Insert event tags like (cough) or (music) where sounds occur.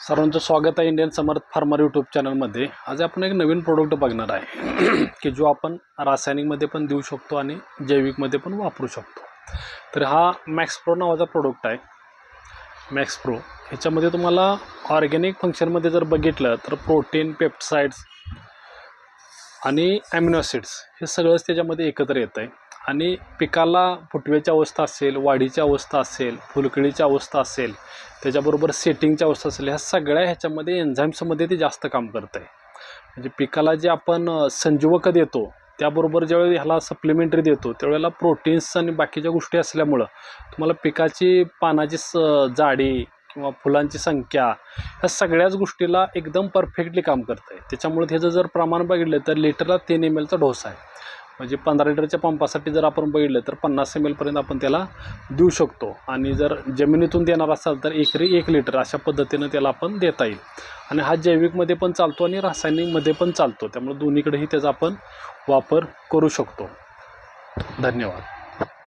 सर्वांचं स्वागत आहे इंडियन समर्थ फार्मर यूट्यूब चॅनलमध्ये आज आपण एक नवीन प्रोडक्ट बघणार आहे (clears throat) की जो आपण रासायनिकमध्ये पण देऊ शकतो आणि जैविकमध्ये पण वापरू शकतो. तर हा मॅक्स प्रो नावाचा प्रोडक्ट आहे. मॅक्स प्रो ह्याच्यामध्ये तुम्हाला ऑर्गॅनिक फंक्शनमध्ये जर बघितलं तर प्रोटीन पेप्टाइड्स आणि ॲमिनो ॲसिड्स हे सगळंच त्याच्यामध्ये एकत्र येतं आहे आणि पिकाला फुटव्याची अवस्था असेल वाढीची अवस्था असेल फुलकळीची अवस्था असेल त्याच्याबरोबर सेटिंगची अवस्था असेल ह्या सगळ्या ह्याच्यामध्ये एन्झाईम्समध्ये ते जास्त काम करतं आहे म्हणजे पिकाला जे आपण संजीवकं संजीवक देतो त्याबरोबर ज्यावेळी ह्याला सप्लिमेंटरी देतो त्यावेळेला प्रोटीन्स आणि बाकीच्या गोष्टी असल्यामुळं तुम्हाला पिकाची पानाची स जाडी किंवा फुलांची संख्या ह्या सगळ्याच गोष्टीला एकदम परफेक्टली काम करतं आहे त्याच्यामुळे त्याचं जर प्रमाण बघितलं तर लिटरला तीन एम एलचा डोस आहे. म्हणजे पंधरा लिटरच्या पंपासाठी जर आपण बघितलं तर पन्नास एम एलपर्यंत आपण त्याला देऊ शकतो. आणि जर जमिनीतून देणार असाल तर एकरी एक लिटर अशा पद्धतीनं त्याला आपण देता येईल. आणि हा जैविकमध्ये पण चालतो आणि रासायनिकमध्ये पण चालतो. त्यामुळे दोन्हीकडेही त्याचा आपण वापर करू शकतो. धन्यवाद.